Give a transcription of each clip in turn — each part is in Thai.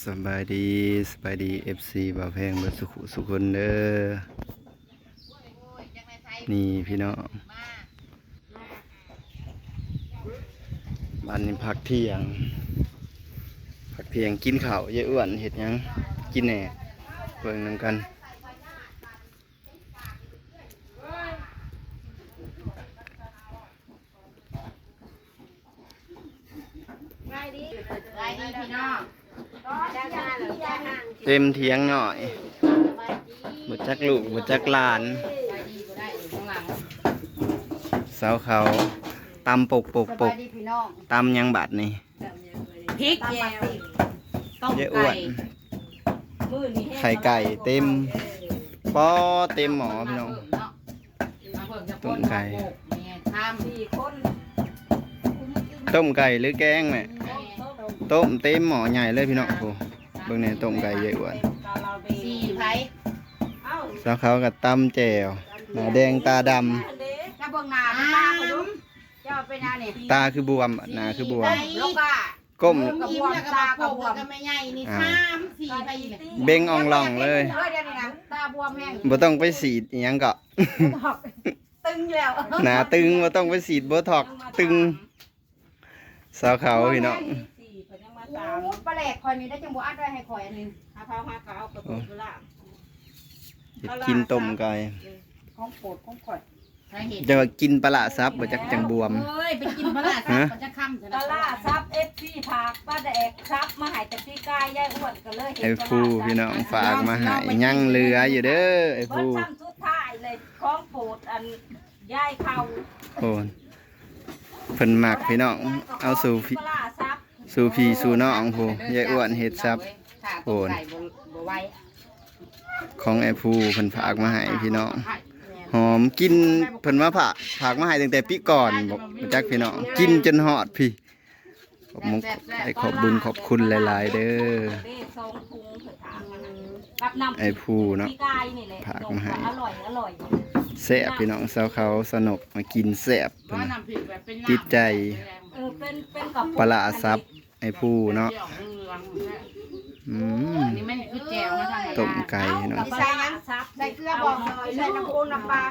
สบายดีสบายดีเอฟซีบ่าแพงเบิดสุขสุคนเด้อนี่พี่น้องบ้านนี้พักเที่ยงพักเที่ยงกินข้าวเยอะอ้วนเห็ดยังกินแหน่เบิ่งนำกันไรดีพี่น้อง เต็มเถียงหน่อยบ่จักลูกบ่จักหลานไปดีก็ได้อยู่ข้างหลังสาวเขาตำปกปกสปบากยดีพี่น้องตำหยังบาดนี่พริกแยวต้มเยอะอ้วไก่นไข่ไก่เต็มปอเต็มหมอพี่น้องต้มไก่ทำสี่คนต้มไก่หรือแกงแม่ ต้มเต็มหมอใหญ่เลยพี่น้องโอ้เบิ่งในต้มไก่เยอะอ้วนสี่ไผ่สาวเขากับตำแจ่วหน้าแดงตาดกระเบื้องหน้าเป็นตาขยุมเจ้าเป็นอะไรเนี่ยำตาคือบวมหน้าคือบวม ลูกก้าก้มตากระบวก็ไม่ใหญ่นี่สามสี่ไปอีกเบ่งอ่องล่องเลยเลยเดี๋ยวนี้นะตาบวมแห้งบ่ต้องไปสีดอิหยังก็ตึงอยู่แล้วหนาตึงบ่ต้องไปสีดโบท็อกซ์ตึงสาวเขาพี่น้อง โอ้ปลาแหลกคอยนี้ได้จังบ่อัดไว้ให้คอยอันนึงอาพาวฮากเอากระปุกละเฮ็ดกินต้มไก่ของโปรดของข่อยใครเห็นจะว่ากินปลาร้าซับบ่จักจังบวม เอ้ยไปกินปลาร้าซับมันจะค่ำจะปลาล่าซับเอฟซีผักป้าแดกซับมาใหายแต่พี่กายยายอ้วนก็เลยเห็นไอ้ฟูพี่น้องฝากมาให้ยังเหลืออยู่เด้อไอ้เบิ้ฟูลซ้ำสุดท้ายเลยของโปรดอันยายเขาโอนเพิ่นมักพี่น้องเอาสู่พี่ปลาล่าซับ สู่พี่สู่น้องผู้ยายอ้วนเฮ็ดซับโอนไก่บ่บ่ไหวของไอ้ฟูเพิ่นฝากมาให้พี่น้องหอมกินเพิ่นมาฝากฝากมาให้ตั้งแต่ปีก่อนบอกบ่จักพี่น้องกินจนฮอดพี่ขอบมุกไอ้ขอบบุญขอบคุณหลาย ๆ เด้อเด้สองถุงเถิดถามมากับน้ำไอ้ฟูเนาะพี่กายนี่แหละผักมาให้อร่อยอร่อยแซ่บพี่น้องสาวเขาสนุกมากินแซ่บเพิ่นว่าน่ะน้ำพริกแบบเป็นติดใจเออเป็นเป็นกับปลาร้าซับ ไอ้ฟูเนาะเดี่ยวเหลืองอืมอันนี้ไม่คือแจ่วนะท่านต้มไก่เนาะปลาร้าซับใส่เกลือบอกหน่อยใส่น้ำปูน้ำปลา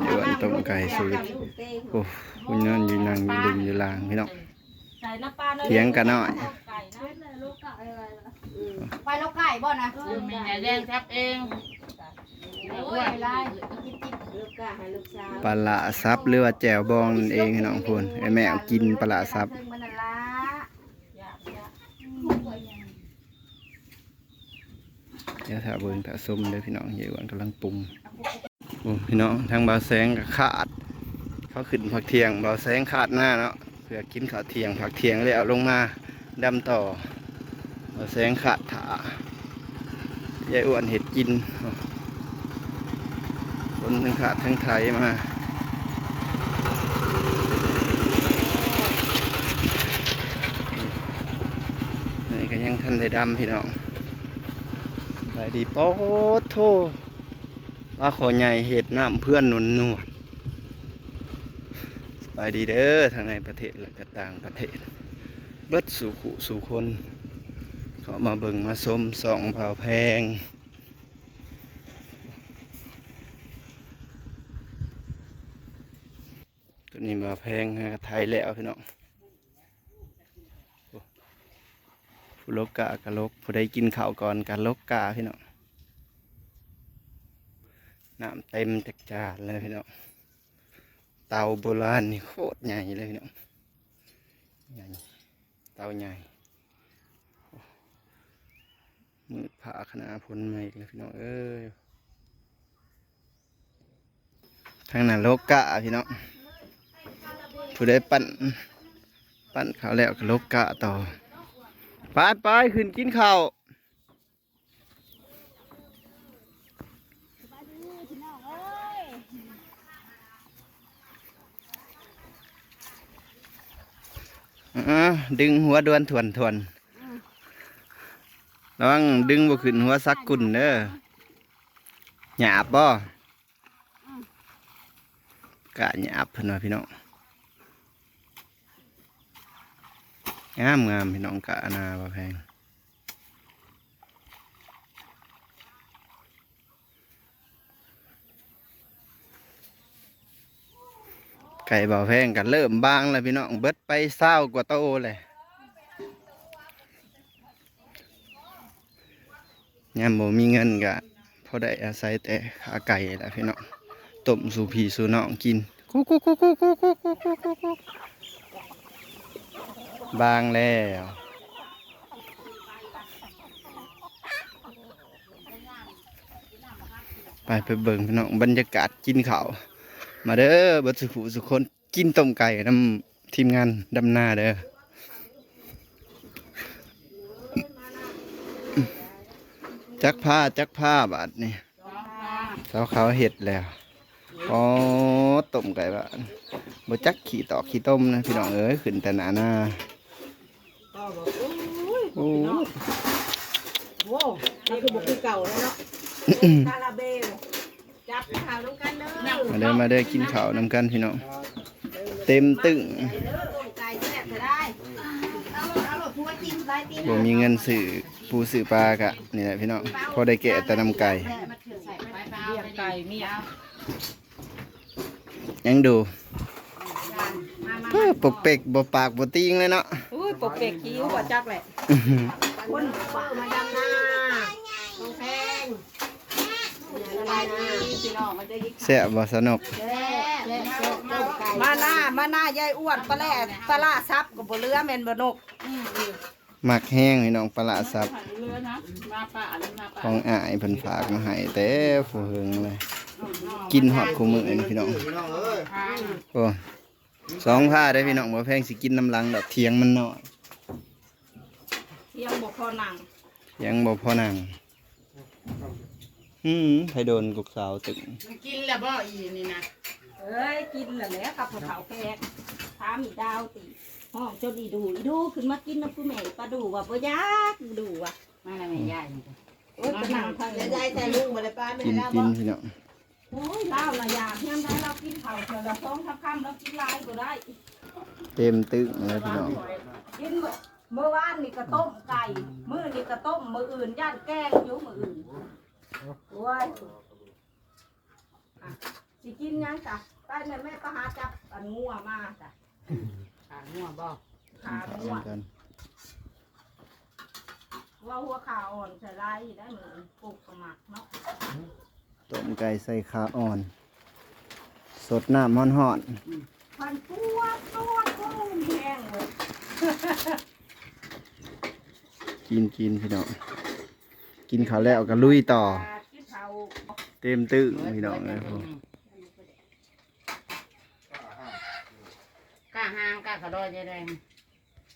เดี๋ยวอันต้มไก่สูตรโอ้คุณนั่นอยู่นั่งอยู่ดุมอยู่ลางพี่น้องใส่น้ำปลาหน่อยเถียงกันหน่อยไก่นะไปแล้วไก่บ่นะมีแหนแดงทับเองโอ้ยไรลูกกาให้ลูกสาวปลาร้าซับหรือว่าแจ่วบองนั่นเองพี่น้องพูนไอ้แม่เอากินปลาร้าซับ ถึงมันนั่นละ เดี๋ยวถ้าเบิ่งถ้าส้มเด้พี่น้องเยอะว่ากำลังปรุงโอ้พี่น้องทางบาแสงกขาด เขาขึ้นผักเทียงบาแสงขาดหน้าเนาะเพื่อกินข้าวเทียงผักเทียงเลยเอาลงมาดำต่อบาแสงขาดถายายอ้วนเห็ดกินคนทั้งขาดทั้งไทยมานี่ก็ยังทันได้ดำพี่น้อง ไปดีโป๊ดโทว่าขอใหญ่เห็ดน้ำเพื่อนนวลนวลสบายดีเด้อทั้งในประเทศและก็ต่างประเทศ เบิดสู่ขุสู่คนเขามาเบิ่งมาชมสองเผาแพงตัวนี้มาแพงฮะไทยแล้วพี่น้องโอ้ ผู้ลกกะกะลกผู้ใดกินข้าวก่อนกะลกกะพี่น้องน้ำเต็มจักจานเลยพี่น้องเตาโบราณนี่โคตรใหญ่เลยพี่น้องใหญ่เตาใหญ่มืดผ่าขนาดพ้นมาอีกเลยพี่น้องเอ้ยทางนั้นโลกกะพี่น้องผู้ใดปั้นปั้นข้าวแล้วก็ลบกะต่อ ไปไปขึ้นกินข้าวอ่าดึงหัวดวนทวนทวนระวังดึงบ่ขึ้นหัวซักกุ่นเด้อหยาบบ่กะหยาบเพิ่นว่าพี่น้อง งามงามพี่น้องกะนาบะแพงไก่บ่อแพงกันเริ่มบางแล้วพี่น้องเบิดไปเศร้ากว่าโตเลยเนี่ยโมมีเงินกะพอได้อาศัยแต่ขาไก่แหละพี่น้องต้มสูพีสูน้องกินกุ๊กกุ๊กกุ๊กกุ๊กกุ๊กกุ๊กกุ๊ก บางแล้วไปไปเบิ่งพี่น้องบรรยากาศกินข้าวมาเด้อบัสุขุสุคนกินต้มไก่นำทีมงานดำนาเด้อจักผ้าจักผ้าบาดนี่สาวเขาเห็ดแล้วอ๋อต้มไก่บาดบ่จักขี่ตอกขี่ต้มนะพี่น้องเอ้ยขึ้นแต่หนาหน้า โอ้โว้นี่คือบุกคือเก่าแล้วเนาะคาราเบลจับข่าวต้องกันเด้อมาเด้อมาเด้อกินข้าวนำกันพี่น้องเต็มตึงเด้อต้มไก่แซ่บจะได้เอาหมดเอาหมดพัวกินไรตีนบ่มีเงินซื้อปูซื้อปลากะนี่แหละพี่น้องพอได้แกะแต่นำไก่มาเถื่อนใส่ไปเปล่าเลี้ยงไก่เมียยังดูมามาเอ้อปกเปกบ่ปากบ่ติงเลยเนาะอุ้ยปกเป็กคิ้วบ่จักแหละ คนเปิดมาดำหน้าต้องแพงอะไรดีพี่น้องมันจะยิ่งแซ่บบ่สนุกแซ่บแซ่บมาหน้ามาหน้ายายอ้วนปลาแหล่ปลาล่าซับกับบ่เรือแม่นบ่นกหมักแห้งพี่น้องปลาร้าสับเรือนะมาป่าเลยมาป่าของอ้ายเพิ่นฝากมาให้แต่ผู้หึงเลย กินฮอดคู่มือนี่พี่น้องโอ้สองผ้าได้พี่น้องบ่แพงสิกินน้ำลังดอกเทียงมันน้อย พอนั่งยังบ่พอนั่งหืมให้โดนกุกสาวตึงกินแล้วบ่อีนี่นะเอ้ยกินแล้วแหละกับผู้เฒ่าแขกถามอีดาวติห้องจนอีดูอีดูขึ้นมากินน้ำผู้แม่ปลาดูว่าบ่อยากดูว่ะมาแล้วแม่ยายโอ้ยจะนั่งทางเดี๋ยวยายแต่ลุงมาเลยป้าไม่กินได้กิบ่นพี่น้องโอ้ยเล่าละอย่างยามใดเรากินข้าวเถอะเราต้องทับค่ำเรากินหลายก็ได้ เต็มตึงเลยพี่น้องกินมื้อ เมื่อวานนี่ก็ต้มไก่มื้อนี่ก็ต้มมื้ออื่นย่านแกงอยู่มื้ออื่นโอ้ยอะสิกินหยังจ้ะไปแม่แม่ไปหาจับอันงัวมาจ้ะขาหัวบ่ขาข้าวงัวกันว่าหัวขาอ่อนใส่ลายได้เหมือนปลูกสมัครเนาะต้มไก่ใส่ขาอ่อน สดน้ำฮ้อน พันตัวตัวตัวแห้งเลยๆ กินกินพี่น้องกินข้าวแล้วก็ลุยต่อกินเผาเต็มตึงพี่น้องเลยผมกล้าห้างกล้ากระโดดแดง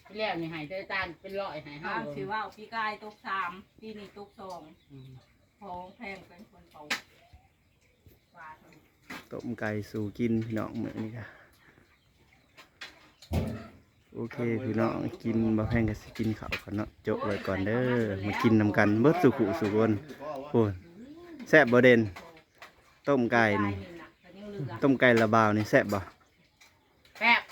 ที่แล้วนี่หายเตยตาลเป็นร้อยหายห้าอ้าวถือว่าปีกายตกสามปีนี้ตกสองของแพงเป็นคนโตวาดต้มไก่สู่กินพี่น้องเหมือนนี้ค่ะ โอเคพี่น้องกินบะแพงก็สิกินข้าวก่อนเนาะจบไว้ก่อนเด้อมากินนำกันเบิดสุขุสุกนโอ้ยแซ่บบ่เด่นต้มไก่นี่น่ะแต่ยังเหลือต้มไก่ละบาวนี่แซ่บบ่แป๊บ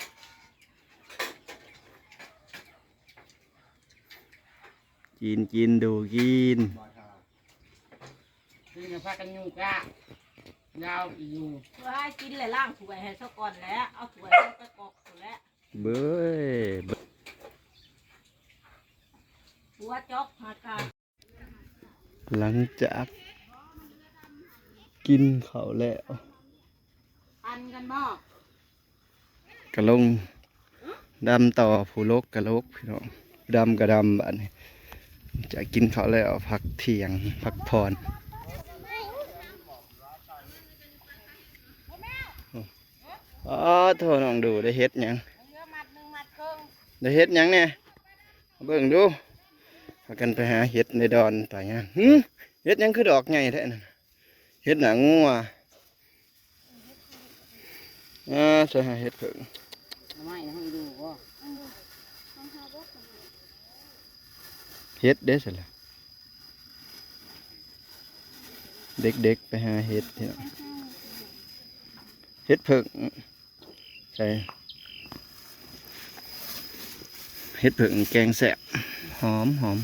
กินกินดูกินคือจะพากันยุ่งกล้าดาวอีอยู่ว่ากินเลยล่างถวยให้ซะก่อนแล้วเอาถวยไปกอกถูแล้ว เบ้ยเบ้ยหัวจอกมากาหลังจากกินข้าวแล้วอันกันบ่กระลงดำต่อผู้ลกกระลกพี่น้องดำกระดำบัดนี้จะกินข้าวแล้วพักเที่ยงพักผ่อนอ๋อโทษน้องดูได้เฮ็ดหยัง ได้เฮ็ดหยังเนี่ยเอาเบิ่งดูพากันไปหาเฮ็ดในดอนไปงานหึเฮ็ดหยังคือดอกใหญ่แท้นั่นน่ะเฮ็ดหนังงัวอ่าจะหาเฮ็ดเพิ่งไม่นะให้ดูบ่เฮ็ดเด้อสิล่ะเด็กๆไปหาเฮ็ดพี่น้องเฮ็ดเพิ่งใช่ เฮ็ดเพิ่งแกงแซ่บหอมหอม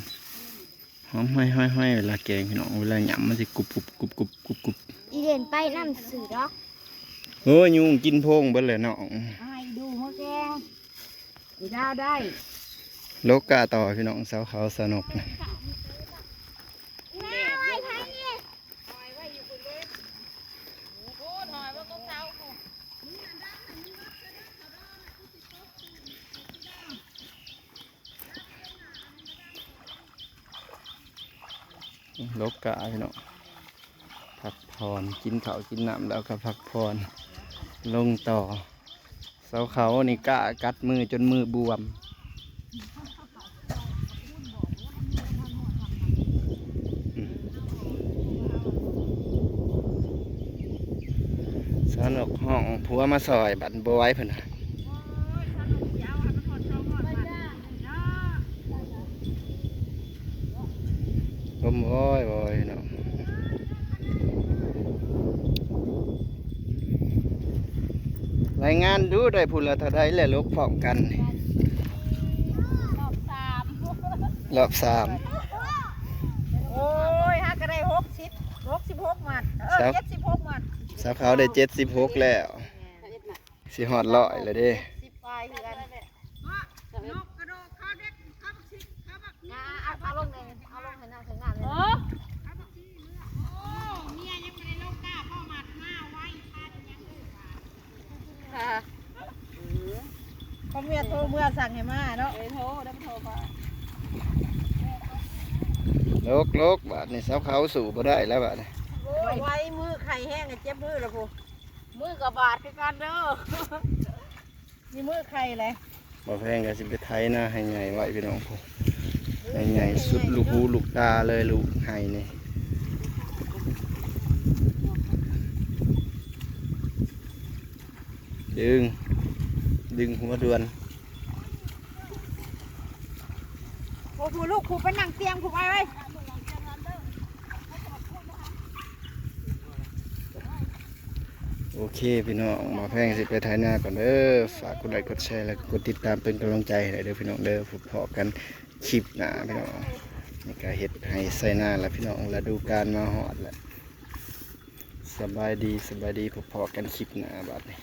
หอมห้อยห้อยห้อยเวลาแกงพี่น้องเวลาหยำมันจะกรุบกรุบกรุบกรุบกรุบกรุบอีเด่นไปน้ำสื่อดอกโอ้ยยุงกินโพงเบิดเลยน้องไอ้ดูหัวแกงสีดาวได้โลกกาต่อพี่น้องสาวเขาสนุกนะโลกกาพี่น้องพักผ่อนกินข้ากินน้ำแล้วก็พักผ่อนลงต่อ เสาเขานี่กะกัดมือจนมือบวมสนุกห้องผัวมาซอยบันบไว้เพิ่นนะผ มโอ้ยโอ้ยเนาะรายงานดูได้พูนละเท่าใดแหละลูกพร้อมกันนี่รอบสามโอ้ยฮะก็ได้หกสิบหกสิบหกหมัดเออครับเจ็ดสิบหกหมัดสาวเขาได้เจ็ดสิบหกแล้ว สิหอดร้อยเลยเด้ สิบปลายคือกันนกกระโดดข้าวเด็กข้าวชิข้าวบักเอาเอาลงเลยเอาลงให้นั่งถึงงานเลย เมื่อสั่งให้มาเนาะเโทรได้โทรมาลกลกบาทนี่สาวเขาสู่บ่ได้แล้วบาทนี่ไว้มือไข่แห้งเจ็บมือแล้วพูมือกับบาดคือกันเด้อนี่มือไข่เลยบ่แพงก็สิไปไทยนะให้ใหญ่ไว้พี่น้องผมให้ใหญ่สุดลูกหูลูกตาเลยลูกไห้นี่ดึงดึงหัวดือน โอ้ค รูลูกครูไปนั่งเตียงครูไปไว้โอเคพี่น้องมาแพงสิไปไทยหน้าก่อนเด้อฝากกดไลค์กดแชร์แล้วก็กดติดตามเป็นกำลังใจให้เด้อพี่น้องเด้อพบพอกันคลิปหน้าพี่น้องนี่ก็เฮ็ดให้ใส่หน้าแล้วพี่น้องแล้วดูการมาหอดแล้วสบายดีสบายดีพบพอกันคลิปหน้าบัดนี้